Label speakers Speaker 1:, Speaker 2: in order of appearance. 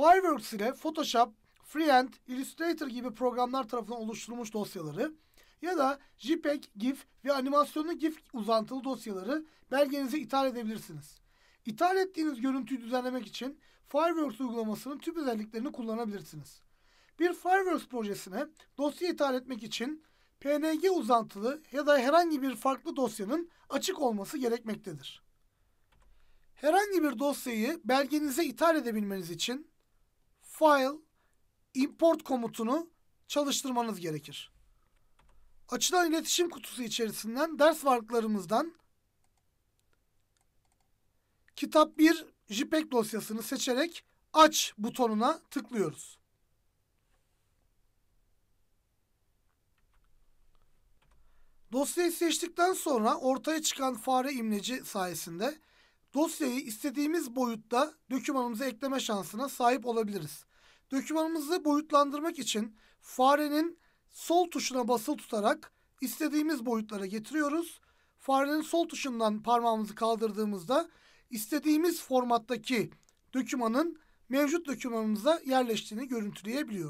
Speaker 1: Fireworks ile Photoshop, Freehand, Illustrator gibi programlar tarafından oluşturulmuş dosyaları ya da JPEG, GIF ve animasyonlu GIF uzantılı dosyaları belgenize ithal edebilirsiniz. İthal ettiğiniz görüntüyü düzenlemek için Fireworks uygulamasının tüm özelliklerini kullanabilirsiniz. Bir Fireworks projesine dosya ithal etmek için PNG uzantılı ya da herhangi bir farklı dosyanın açık olması gerekmektedir. Herhangi bir dosyayı belgenize ithal edebilmeniz için File, Import komutunu çalıştırmanız gerekir. Açılan iletişim kutusu içerisinden ders varlıklarımızdan Kitap 1 JPEG dosyasını seçerek Aç butonuna tıklıyoruz. Dosyayı seçtikten sonra ortaya çıkan fare imleci sayesinde dosyayı istediğimiz boyutta dokümanımıza ekleme şansına sahip olabiliriz. Dokümanımızı boyutlandırmak için farenin sol tuşuna basılı tutarak istediğimiz boyutlara getiriyoruz. Farenin sol tuşundan parmağımızı kaldırdığımızda istediğimiz formattaki dokümanın mevcut dokümanımıza yerleştiğini görüntüleyebiliyoruz.